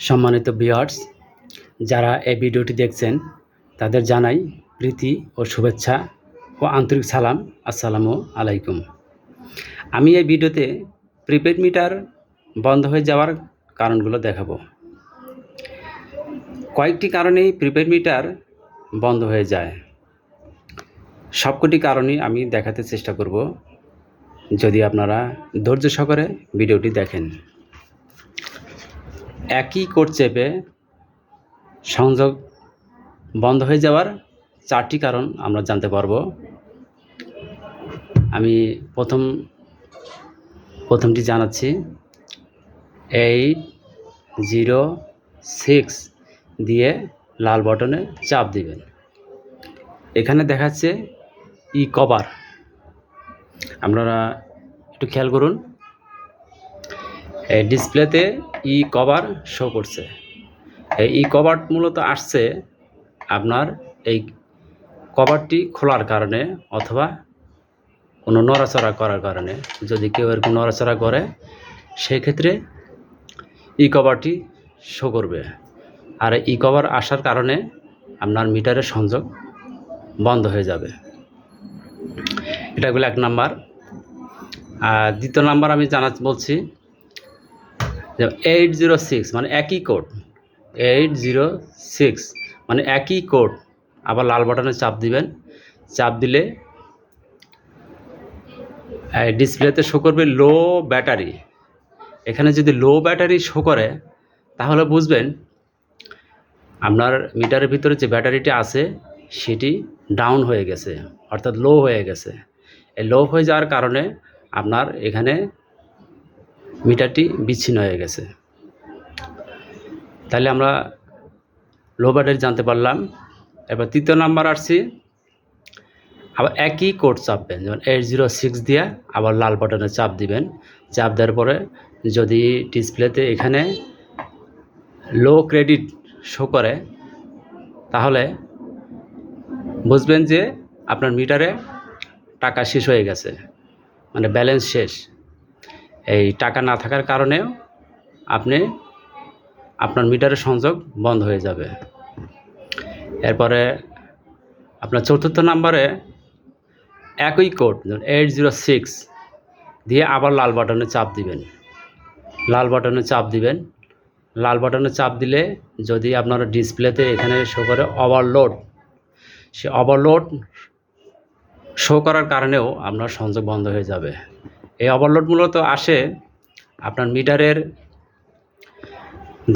সম্মানিত বিয়ার্স যারা এই ভিডিওটি দেখছেন, তাদের জানাই প্রীতি ও শুভেচ্ছা ও আন্তরিক সালাম। আসসালামু আলাইকুম। আমি এই ভিডিওতে প্রিপেড মিটার বন্ধ হয়ে যাওয়ার কারণগুলো দেখাবো। কয়েকটি কারণেই প্রিপেড মিটার বন্ধ হয়ে যায়। সবকটি কারণই আমি দেখাতে চেষ্টা করব, যদি আপনারা ধৈর্য সহকারে ভিডিওটি দেখেন। একই কোড চেপে সংযোগ বন্ধ হয়ে যাওয়ার চারটি কারণ আমরা জানতে পারব। আমি প্রথম, প্রথমটি জানাচ্ছি। এইট জিরো সিক্স দিয়ে লাল বটনে চাপ দিবেন। এখানে দেখাচ্ছে ই কভার। আপনারা একটু খেয়াল করুন। ডিসপ্লেতে ই কভার শো করছে। এই ই কভার মূলত আসছে আপনার এই কভারটি খোলার কারণে অথবা কোনো নড়াচড়া করার কারণে। যদি কেউ এরকম নড়াচড়া করে, সেক্ষেত্রে ই কভারটি শো করবে। আর ই কভার আসার কারণে আপনার মিটারের সংযোগ বন্ধ হয়ে যাবে। এটা হলো এক নাম্বার। আর দ্বিতীয় নাম্বার আমি জানা বলছি এইট জিরো সিক্স মানে একই কোড এইট জিরো সিক্স মানে একই কোড আবার লাল বাটনে চাপ দিবেন। চাপ দিলে ডিসপ্লেতে শো করবে লো ব্যাটারি এখানে যদি লো ব্যাটারি শো করে, তাহলে বুঝবেন আপনার মিটারের ভিতরে যে ব্যাটারিটি আছে, সেটি ডাউন হয়ে গেছে, অর্থাৎ লো হয়ে গেছে। এই লো হয়ে যাওয়ার কারণে আপনার এখানে মিটারটি বিচ্ছিন্ন হয়ে গেছে। তাহলে আমরা লো ব্যাটারি জানতে পারলাম। এবার তৃতীয় নাম্বার আসছি। আবার একই কোড চাপবেন, যেমন এইট জিরো সিক্স দিয়ে আবার লাল বাটনে চাপ দিবেন। চাপ দেওয়ার পরে যদি ডিসপ্লেতে এখানে লো ক্রেডিট শো করে, তাহলে বুঝবেন যে আপনার মিটারে টাকা শেষ হয়ে গেছে মানে ব্যালেন্স শেষ। এই টাকা না থাকার কারণেও আপনি আপনার মিটারের সংযোগ বন্ধ হয়ে যাবে। এরপরে আপনার চতুর্থ নাম্বারে একই কোড এইট জিরো সিক্স দিয়ে আবার লাল বাটনে চাপ দিবেন। লাল বাটনে চাপ দিবেন। লাল বাটনে চাপ দিলে যদি আপনার ডিসপ্লেতে এখানে শো করে ওভারলোড সে ওভারলোড শো করার কারণেও আপনার সংযোগ বন্ধ হয়ে যাবে। এই ওভারলোড মূলত আসে আপনার মিটারের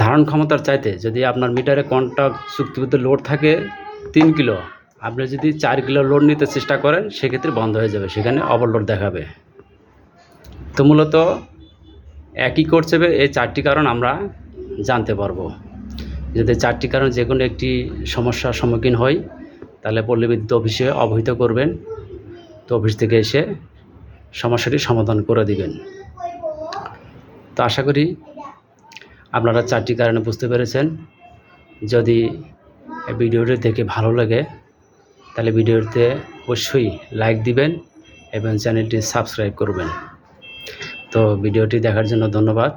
ধারণ ক্ষমতার চাইতে। যদি আপনার মিটারে কন্ট্যাক্ট চুক্তিবদ্ধ লোড থাকে তিন কিলো, আপনি যদি চার কিলো লোড নিতে চেষ্টা করেন, সেক্ষেত্রে বন্ধ হয়ে যাবে, সেখানে ওভারলোড দেখাবে। তো মূলত একই করছে এই চারটি কারণ আমরা জানতে পারব। যদি চারটি কারণ যে কোনো একটি সমস্যার সম্মুখীন হই, তাহলে পল্লী বিদ্যুৎ অফিসে অবহিত করবেন। তো অফিস থেকে এসে সমস্যাটি সমাধান করে দিবেন। তো আশা করি আপনারা চারটি কারণে বুঝতে পেরেছেন। যদি ভিডিওটি দেখে ভালো লাগে, তাহলে ভিডিওতে অবশ্যই লাইক দিবেন এবং চ্যানেলটি সাবস্ক্রাইব করবেন। তো ভিডিওটি দেখার জন্য ধন্যবাদ।